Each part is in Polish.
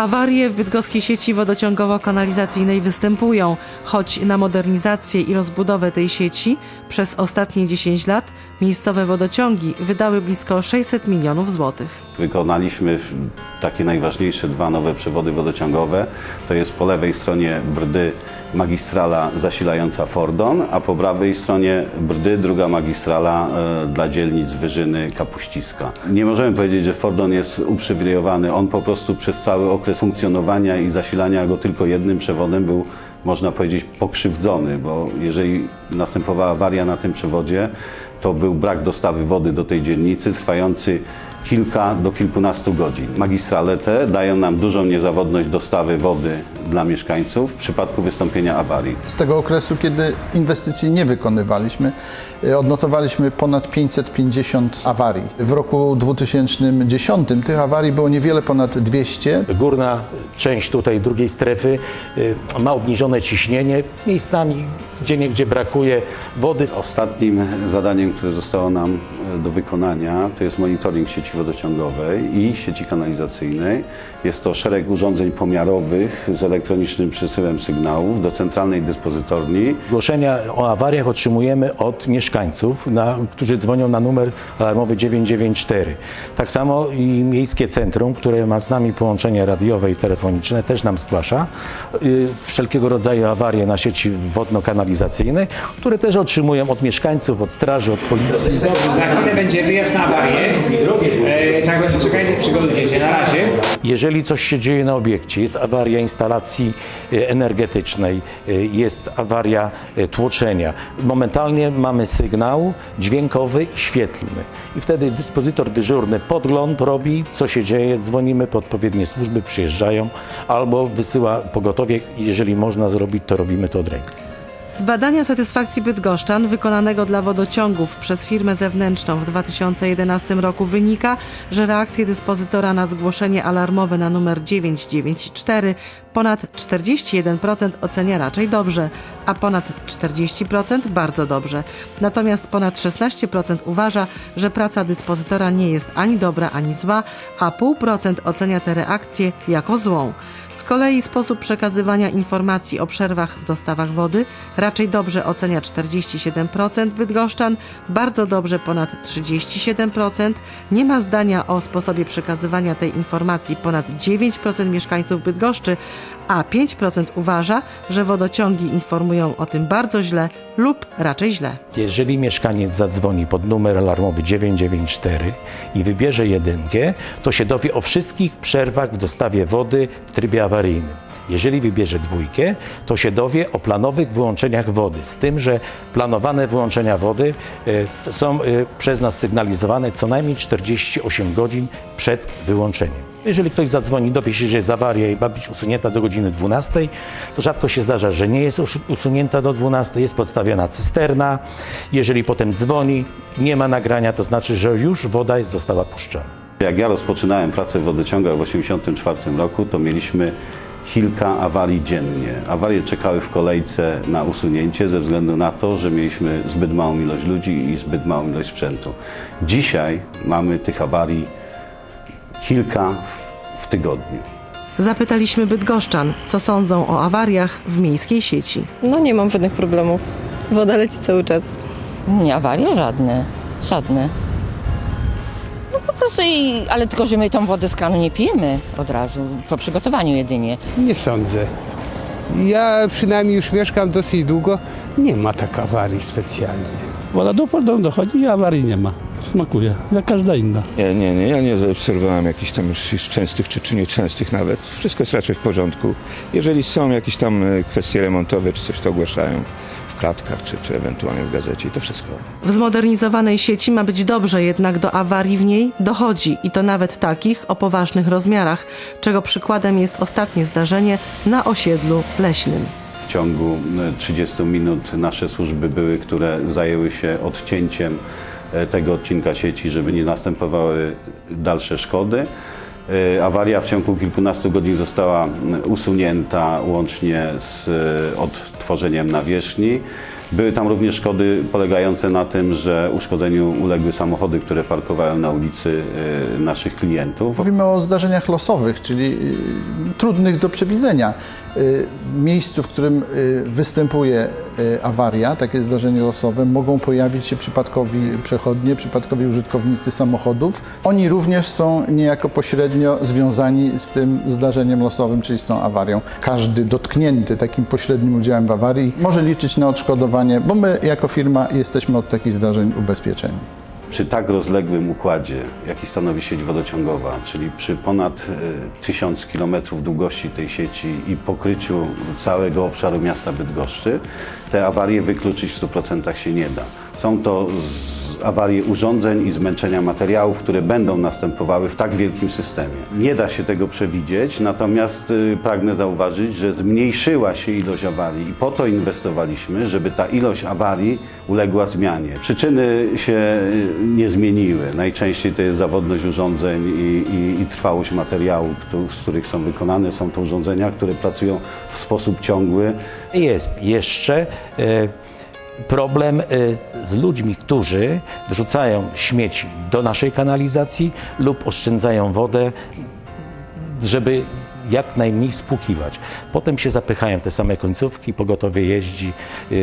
Awarie w bydgoskiej sieci wodociągowo-kanalizacyjnej występują, choć na modernizację i rozbudowę tej sieci przez ostatnie 10 lat miejscowe wodociągi wydały blisko 600 milionów złotych. Wykonaliśmy takie najważniejsze dwa nowe przewody wodociągowe. To jest po lewej stronie Brdy magistrala zasilająca Fordon, a po prawej stronie Brdy druga magistrala e, dla dzielnic Wyżyny Kapuściska. Nie możemy powiedzieć, że Fordon jest uprzywilejowany. On po prostu przez cały okres funkcjonowania i zasilania go tylko jednym przewodem był można powiedzieć pokrzywdzony, bo jeżeli następowała awaria na tym przewodzie, to był brak dostawy wody do tej dzielnicy trwający kilka do kilkunastu godzin. Magistrale te dają nam dużą niezawodność dostawy wody dla mieszkańców w przypadku wystąpienia awarii. Z tego okresu, kiedy inwestycji nie wykonywaliśmy, y, odnotowaliśmy ponad 550 awarii. W roku 2010 tych awarii było niewiele ponad 200. Górna część tutaj drugiej strefy y, ma obniżone ciśnienie. Miejscami, gdzie gdzie brakuje wody. Ostatnim zadaniem, które zostało nam e, do wykonania, to jest monitoring sieci wodociągowej i sieci kanalizacyjnej. Jest to szereg urządzeń pomiarowych z elektronicznym przesyłem sygnałów do centralnej dyspozytorni. Zgłoszenia o awariach otrzymujemy od mieszkańców, na, którzy dzwonią na numer alarmowy 994. Tak samo i Miejskie Centrum, które ma z nami połączenie radiowe i telefoniczne, też nam zgłasza y, wszelkiego rodzaju awarie na sieci wodno-kanalizacyjnej, które też otrzymują od mieszkańców, od straży, od policji. Za chwilę będzie wyjazd na awarię. Tak więc czekajcie, przygotujcie. Na razie. Jeżeli coś się dzieje na obiekcie, jest awaria instalacji e, energetycznej, e, jest awaria e, tłoczenia, momentalnie mamy sygnał dźwiękowy i świetlny. I wtedy dyspozytor dyżurny podgląd robi, co się dzieje, dzwonimy po odpowiednie służby, przyjeżdżają albo wysyła pogotowie. Jeżeli można zrobić, to robimy to od ręki. Z badania satysfakcji bydgoszczan wykonanego dla wodociągów przez firmę zewnętrzną w 2011 roku wynika, że reakcje dyspozytora na zgłoszenie alarmowe na numer 994 ponad 41% ocenia raczej dobrze, a ponad 40% bardzo dobrze. Natomiast ponad 16% uważa, że praca dyspozytora nie jest ani dobra, ani zła, a 0,5% ocenia tę reakcję jako złą. Z kolei sposób przekazywania informacji o przerwach w dostawach wody raczej dobrze ocenia 47% bydgoszczan, bardzo dobrze ponad 37%, nie ma zdania o sposobie przekazywania tej informacji ponad 9% mieszkańców Bydgoszczy, a 5% uważa, że wodociągi informują o tym bardzo źle lub raczej źle. Jeżeli mieszkaniec zadzwoni pod numer alarmowy 994 i wybierze jedynkę, to się dowie o wszystkich przerwach w dostawie wody w trybie awaryjnym. Jeżeli wybierze dwójkę, to się dowie o planowych wyłączeniach wody, z tym, że planowane wyłączenia wody e, są e, przez nas sygnalizowane co najmniej 48 godzin przed wyłączeniem. Jeżeli ktoś zadzwoni, dowie się, że jest awaria i ma być usunięta do godziny 12, to rzadko się zdarza, że nie jest usunięta do 12, jest podstawiona cysterna. Jeżeli potem dzwoni, nie ma nagrania, to znaczy, że już woda została puszczona. Jak ja rozpoczynałem pracę w wodociągach w 1984 roku, to mieliśmy kilka awarii dziennie. Awarie czekały w kolejce na usunięcie ze względu na to, że mieliśmy zbyt małą ilość ludzi i zbyt małą ilość sprzętu. Dzisiaj mamy tych awarii kilka w, w tygodniu. Zapytaliśmy bydgoszczan, co sądzą o awariach w miejskiej sieci. No nie mam żadnych problemów. Woda leci cały czas. Nie, awarie żadne. Żadne. No po prostu, i, ale tylko, że my tą wodę z kranu nie pijemy od razu, po przygotowaniu jedynie. Nie sądzę. Ja przynajmniej już mieszkam dosyć długo. Nie ma tak awarii specjalnie. Woda do Fordonu dochodzi i awarii nie ma. Smakuje, jak każda inna. Nie, nie, nie, ja nie zaobserwowałem jakichś tam już już częstych czy, czy nieczęstych nawet. Wszystko jest raczej w porządku. Jeżeli są jakieś tam e, kwestie remontowe czy coś, to ogłaszają klatkach czy, czy ewentualnie w gazecie i to wszystko. W zmodernizowanej sieci ma być dobrze, jednak do awarii w niej dochodzi i to nawet takich o poważnych rozmiarach, czego przykładem jest ostatnie zdarzenie na osiedlu leśnym. W ciągu e, 30 minut nasze służby były, które zajęły się odcięciem e, tego odcinka sieci, żeby nie następowały dalsze szkody. E, Awaria w ciągu kilkunastu godzin została usunięta łącznie z e, odtworzeniem tworzeniem nawierzchni. Były tam również szkody polegające na tym, że uszkodzeniu uległy samochody, które parkowały na ulicy e, naszych klientów. Mówimy o zdarzeniach losowych, czyli trudnych do przewidzenia. Miejscu, w którym występuje awaria, takie zdarzenie losowe, mogą pojawić się przypadkowi przechodnie, przypadkowi użytkownicy samochodów. Oni również są niejako pośrednio związani z tym zdarzeniem losowym, czyli z tą awarią. Każdy dotknięty takim pośrednim udziałem w awarii może liczyć na odszkodowanie, bo my jako firma jesteśmy od takich zdarzeń ubezpieczeni. Przy tak rozległym układzie, jaki stanowi sieć wodociągowa, czyli przy ponad e, 1000 km długości tej sieci i pokryciu całego obszaru miasta Bydgoszczy, te awarie wykluczyć w 100% się nie da. Są to z awarie urządzeń i zmęczenia materiałów, które będą następowały w tak wielkim systemie. Nie da się tego przewidzieć, natomiast y, pragnę zauważyć, że zmniejszyła się ilość awarii i po to inwestowaliśmy, żeby ta ilość awarii uległa zmianie. Przyczyny się y, nie zmieniły. Najczęściej to jest zawodność urządzeń i, i, i trwałość materiału, z których są wykonane. Są to urządzenia, które pracują w sposób ciągły, Jest jeszcze e, problem e, z ludźmi, którzy wrzucają śmieci do naszej kanalizacji lub oszczędzają wodę, żeby jak najmniej spłukiwać. Potem się zapychają te same końcówki, pogotowie jeździ, e,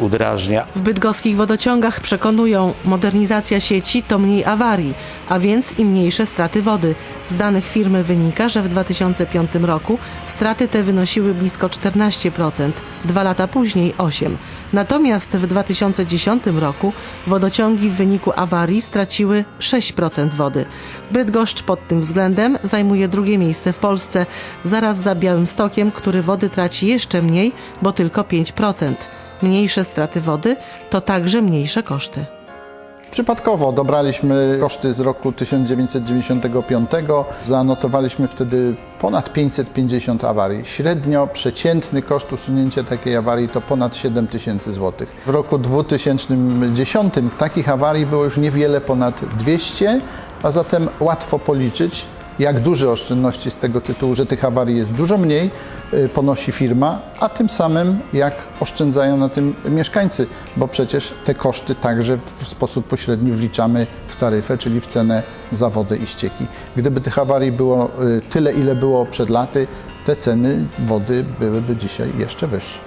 udrażnia, W bydgoskich wodociągach przekonują, modernizacja sieci to mniej awarii, a więc i mniejsze straty wody. Z danych firmy wynika, że w 2005 roku straty te wynosiły blisko 14%, dwa lata później 8%. Natomiast w 2010 roku wodociągi w wyniku awarii straciły 6% wody. Bydgoszcz pod tym względem zajmuje drugie miejsce w Polsce, zaraz za Białymstokiem, który wody traci jeszcze mniej, bo tylko 5%. Mniejsze straty wody to także mniejsze koszty. Przypadkowo dobraliśmy koszty z roku 1995. Zanotowaliśmy wtedy ponad 550 awarii. Średnio przeciętny koszt usunięcia takiej awarii to ponad 7 tysięcy złotych. W roku 2010 takich awarii było już niewiele ponad 200, a zatem łatwo policzyć, jak duże oszczędności z tego tytułu, że tych awarii jest dużo mniej, y, ponosi firma, a tym samym jak oszczędzają na tym mieszkańcy, bo przecież te koszty także w sposób pośredni wliczamy w taryfę, czyli w cenę za wodę i ścieki. Gdyby tych awarii było y, tyle, ile było przed laty, te ceny wody byłyby dzisiaj jeszcze wyższe.